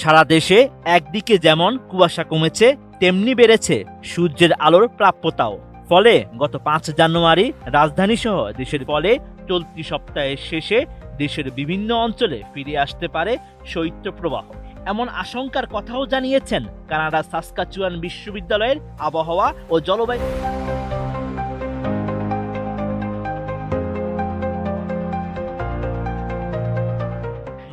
সারা দেশে একদিকে যেমন কুয়াশা কমেছে, তেমনি বেড়েছে সূর্যের আলোর প্রাপ্যতাও। ফলে গত পাঁচ জানুয়ারি রাজধানী সহ দেশের ফলে চলতি সপ্তাহের শেষে দেশের বিভিন্ন অঞ্চলে ফিরে আসতে পারে শৈত্যপ্রবাহ এমন আশঙ্কার কথাও জানিয়েছেন কানাডা সাসকাচুয়ান বিশ্ববিদ্যালয়ের আবহাওয়া ও জলবায়ু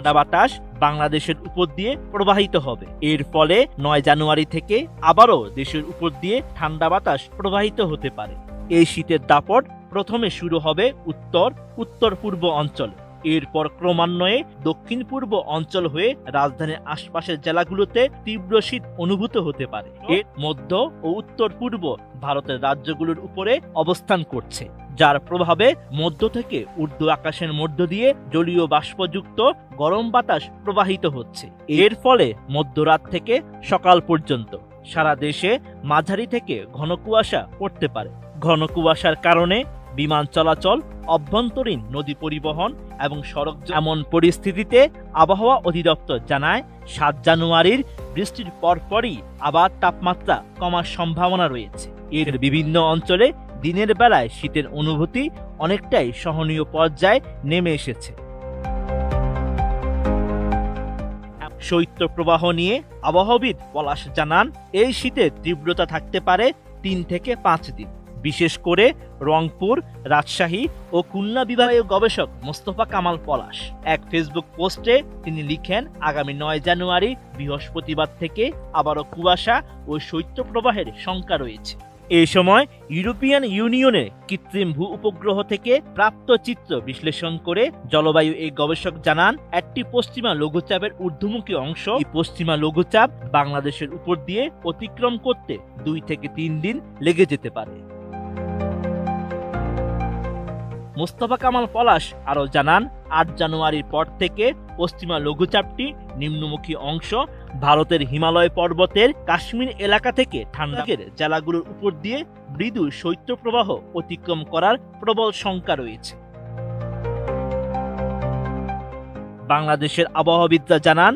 ঠান্ডা বাতাস বাংলাদেশের উপর দিয়ে প্রবাহিত হবে। এর ফলে নয় জানুয়ারি থেকে আবারও দেশের উপর দিয়ে ঠান্ডা বাতাস প্রবাহিত হতে পারে। এই শীতের দাপট প্রথমে শুরু হবে উত্তর উত্তর পূর্ব অঞ্চল। এরপর ক্রমান্বয়ে দক্ষিণ পূর্ব অঞ্চল হয়ে রাজধানীর আশপাশের জেলাগুলোতে তীব্র শীত অনুভূত হতে পারে। এর মধ্য ও উত্তর পূর্ব ভারতের রাজ্যগুলোর উপরে অবস্থান করছে, যার প্রভাবে মধ্য থেকে উর্দু আকাশের মধ্য দিয়ে জলীয় বাষ্পযুক্ত গরম বাতাস প্রবাহিত হচ্ছে। এর ফলে মধ্যরাত থেকে সকাল পর্যন্ত সারা দেশে মাঝারি থেকে ঘন কুয়াশা পড়তে পারে। ঘন কুয়াশার কারণে বিমান চলাচল, অভ্যন্তরীণ নদী পরিবহন এবং সড়ক এমন পরিস্থিতিতে আবহাওয়া অধিদপ্তর জানায়, সাত জানুয়ারির বৃষ্টির পরপরই আবার তাপমাত্রা কমার সম্ভাবনা রয়েছে। এর বিভিন্ন অঞ্চলে দিনের বেলায় শীতের অনুভূতি অনেকটাই সহনীয় পর্যায়ে নেমে এসেছে। শৈত্য প্রবাহ নিয়ে আবহাওয়াবিদ পলাশ জানান, এই শীতের তীব্রতা থাকতে পারে তিন থেকে পাঁচ দিন। বিশেষ করে রংপুর, রাজশাহী ও খুলনা বিভাগীয় গবেষক মোস্তফা কামাল পলাশ। এক ফেসবুক পোস্টে তিনি লিখেন, আগামী নয় জানুয়ারি বৃহস্পতিবার থেকে আবারও কুয়াশা ও শৈত্যপ্রবাহের শঙ্কা রয়েছে। এই সময় ইউরোপিয়ান ইউনিয়নের কৃত্রিম ভূ উপগ্রহ থেকে প্রাপ্ত চিত্র বিশ্লেষণ করে জলবায়ু এই গবেষক জানান, একটি পশ্চিমা লঘুচাপের ঊর্ধ্বমুখী অংশ। এই পশ্চিমা লঘুচাপ বাংলাদেশের উপর দিয়ে অতিক্রম করতে দুই থেকে তিন দিন লেগে যেতে পারে। মোস্তফা কামাল পলাশ আরও জানান, আট জানুয়ারির পর থেকে পশ্চিমা লঘুচাপটি নিম্নমুখী অংশ ভারতের হিমালয় পর্বতের কাশ্মীর এলাকা থেকে ঠান্ডাকের জেলাগুলোর উপর দিয়ে মৃদু শৈত্যপ্রবাহ অতিক্রম করার প্রবল শঙ্কা রয়েছে। বাংলাদেশের আবহাওয়াবিদরা জানান